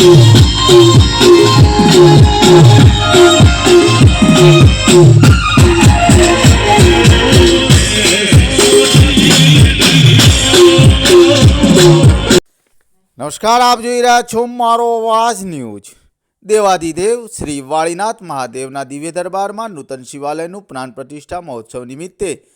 નમસ્કાર, આપ જોઈ રહ્યા છો મારો અવાજ ન્યૂઝ. દેવાદિદેવ શ્રી વાળીનાથ મહાદેવના દિવ્ય દરબારમાં નૂતન શિવાલયનું પ્રાણ પ્રતિષ્ઠા મહોત્સવ નિમિત્તે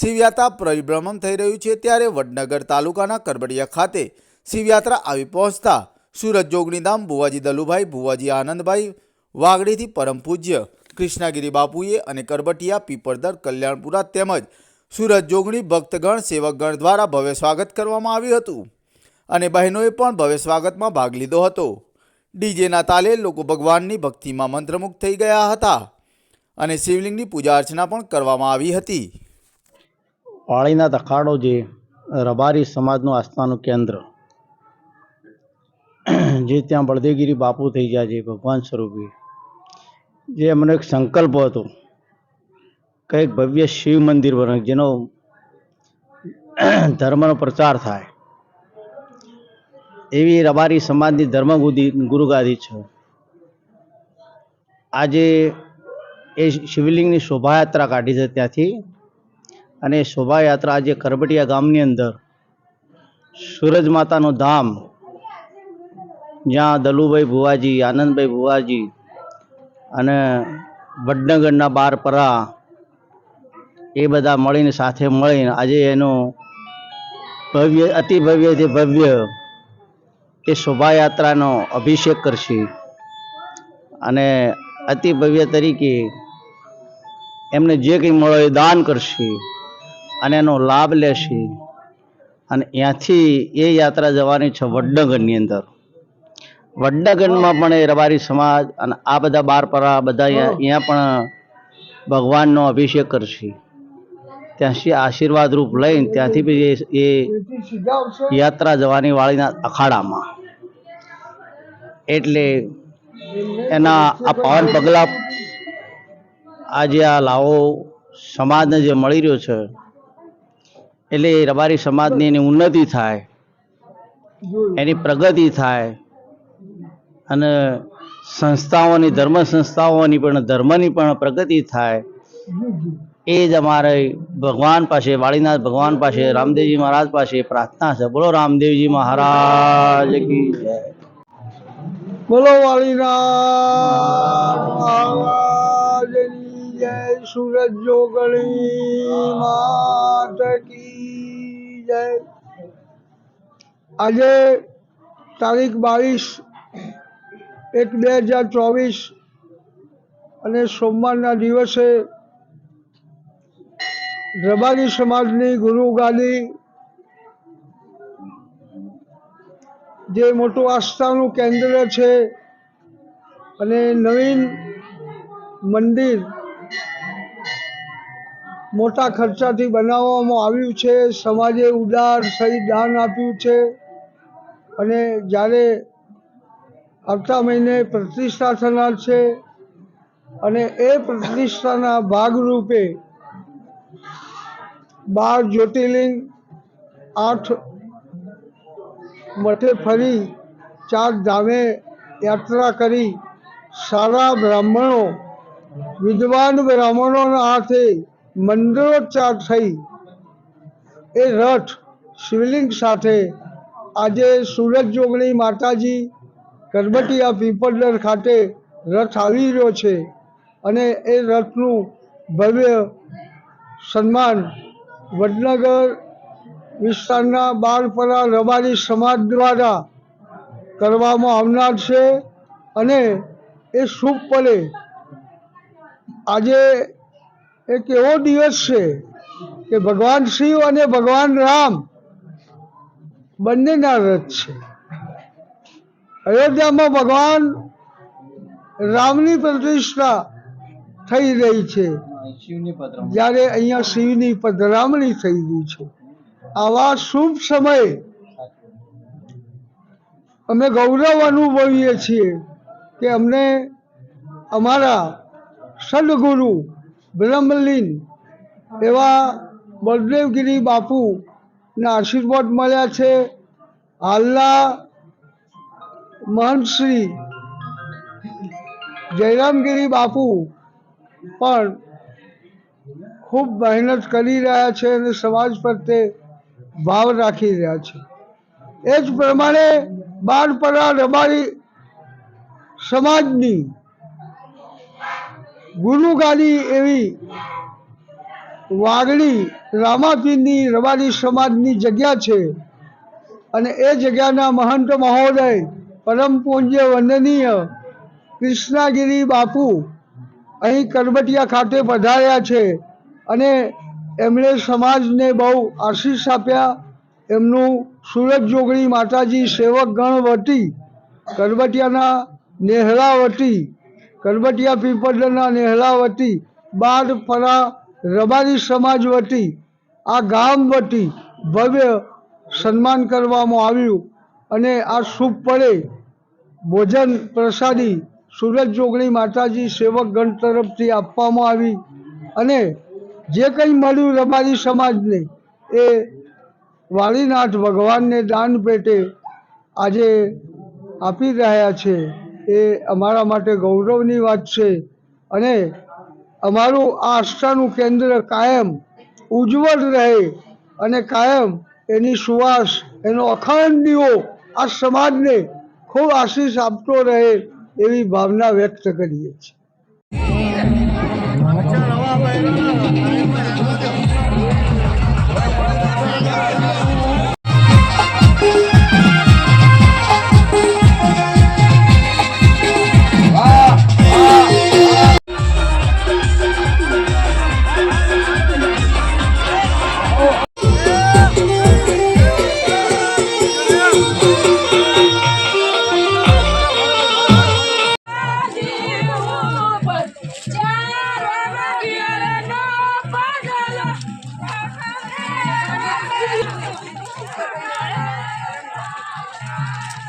શિવયાત્રા પરિભ્રમણ થઈ રહ્યું છે. ત્યારે વડનગર તાલુકાના કરબડિયા ખાતે શિવયાત્રા આવી પહોંચતા સુરત જોગણીધામ ભુવાજી દલુભાઈ, ભુવાજી આનંદભાઈ, વાગડીથી પરમ પૂજ્ય કૃષ્ણાગીરી બાપુએ અને કરબટિયા પીપળદર કલ્યાણપુરા તેમજ સુરત જોગણી ભક્તગણ, સેવકગણ દ્વારા ભવ્ય સ્વાગત કરવામાં આવ્યું હતું અને બહેનોએ પણ ભવ્ય સ્વાગતમાં ભાગ લીધો હતો. ડીજેના તાલે લોકો ભગવાનની ભક્તિમાં મંત્રમુગ્ધ થઈ ગયા હતા અને શિવલિંગની પૂજા અર્ચના પણ કરવામાં આવી હતી. વાળીનાથ તખાડો જે રબારી સમાજનું આસ્થાનું કેન્દ્ર જે ત્યાં બળદેવગીરી બાપુ થઈ ગયા છે, ભગવાન સ્વરૂપે. જે એમનો એક સંકલ્પ હતો, કંઈક ભવ્ય શિવ મંદિર બને, જેનો ધર્મનો પ્રચાર થાય. એવી રબારી સમાજની ધર્મગુદી ગુરુગાદી છે. આજે એ શિવલિંગની શોભાયાત્રા કાઢી છે ત્યાંથી. અને શોભાયાત્રા આજે કરબટિયા ગામની અંદર, સૂરજ માતાનું ધામ જ્યાં દલુભાઈ ભુવાજી, આનંદભાઈ ભુવાજી અને વડનગરના બાર પરા એ બધા મળીને સાથે મળીને આજે એનું ભવ્ય અતિ ભવ્યથી ભવ્ય એ શોભાયાત્રાનો અભિષેક કરશે. અને અતિ ભવ્ય તરીકે એમને જે કંઈ મળે એ દાન કરશે અને એનો લાભ લેશે. અને ત્યાંથી એ યાત્રા જવાની છે વડનગરની અંદર. વડનગરમાં પણ એ રબારી સમાજ અને આ બધા બાર પરા બધા અહીંયા પણ ભગવાનનો અભિષેક કરશે. ત્યાંથી આશીર્વાદ રૂપ લઈને ત્યાંથી બી એ- યાત્રા જવાની વાળીના અખાડામાં. એટલે એના આ પાવન પગલા આજે આ લાવો સમાજને જે મળી રહ્યો છે એટલે એ રબારી સમાજની એની ઉન્નતિ થાય એની પ્રગતિ થાય અને સંસ્થાઓની ધર્મ સંસ્થાઓની પણ, ધર્મની પણ પ્રગતિ થાય. એ જ અમારે ભગવાન પાસે, વાળીનાથ ભગવાન પાસે, રામદેવજી મહારાજ પાસે પ્રાર્થના છે. બોલો રામદેવજી મહારાજ કી જય. બોલો મહારાજની જય. સુરત જોગણી માત કી જય. આજે તારીખ બાવીસ એક બે હજાર ચોવીસ અને સોમવારના દિવસે રબારી સમાજની ગુરુ ગાદી જે મોટું આસ્થાનું કેન્દ્ર છે અને નવીન મંદિર મોટા ખર્ચાથી બનાવવામાં આવ્યું છે. સમાજે ઉદાર સહી દાન આપ્યું છે. અને જ્યારે આવતા મહિને પ્રતિષ્ઠા થનાર છે અને એ પ્રતિષ્ઠાના ભાગરૂપે બાર જ્યોતિર્લિંગ આઠ મઠે ફરી ચાર ધામે યાત્રા કરી સારા બ્રાહ્મણો, વિદ્વાન બ્રાહ્મણોના હાથે મંદિરોચ્ચાર થઈ. એ રથ શિવલિંગ સાથે આજે સુરત જોગણી માતાજી કરબટિયા પીપળદર ખાતે રથ આવી રહ્યો છે અને એ રથનું ભવ્ય સન્માન વડનગર વિસ્તારના બાળપરા રબારી સમાજ દ્વારા કરવામાં આવનાર છે અને એ શુભ પડે આજે એક એવો દિવસ છે કે ભગવાન શિવ અને ભગવાન રામ બંનેના રથ છે. અયોધ્યામાં ભગવાન રામની પ્રતિષ્ઠા થઈ રહી છે. જ્યારે અહીંયા શિવની પધરામણી થઈ ગઈ છે. આવા શુભ સમયે અમે ગૌરવ અનુભવીએ છીએ કે અમને અમારા સદગુરુ બ્રહ્મલીન એવા બળદેવગીરી બાપુના આશીર્વાદ મળ્યા છે. હાલના મહંત શ્રી જયરામગીરી બાપુ પણ ખૂબ મહેનત કરી રહ્યા છે અને સમાજ પ્રત્યે ભાવ રાખી રહ્યા છે. એ જ પ્રમાણે બાળપરા રબારી સમાજની ગુરુગાડી એવી વાગડી રામાપીરની રબારી સમાજની જગ્યા છે અને એ જગ્યાના મહંત મહોદય પરમ પૂજ્ય, વંદનીય કૃષ્ણાગીરી બાપુ અહીં કરબટિયા ખાતે પધાર્યા છે અને એમણે સમાજને બહુ આશીષ આપ્યા. એમનું સુરત જોગણી માતાજી સેવક ગણ વટી કરબટિયાના વટી કરબટિયા પીપળના નેહલા બાદ બાર પરા રબારી સમાજ વટી આ ગામ વટી ભવ્ય સન્માન કરવામાં આવ્યું અને આ શુભ પડે ભોજન પ્રસાદી સુરત જોગણી માતાજી સેવકગણ તરફથી આપવામાં આવી અને જે કંઈ મળ્યું રબારી સમાજને એ વાળીનાથ ભગવાનને દાન પેટે આજે આપી રહ્યા છે. એ અમારા માટે ગૌરવની વાત છે અને અમારું આ આસ્થાનું કેન્દ્ર કાયમ ઉજ્જવળ રહે અને કાયમ એની સુવાસ, એનો અખંડ દીવો આ સમાજને ખૂબ આશીષ આપતો રહે એવી ભાવના વ્યક્ત કરીએ છીએ. Yeah.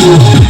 Thank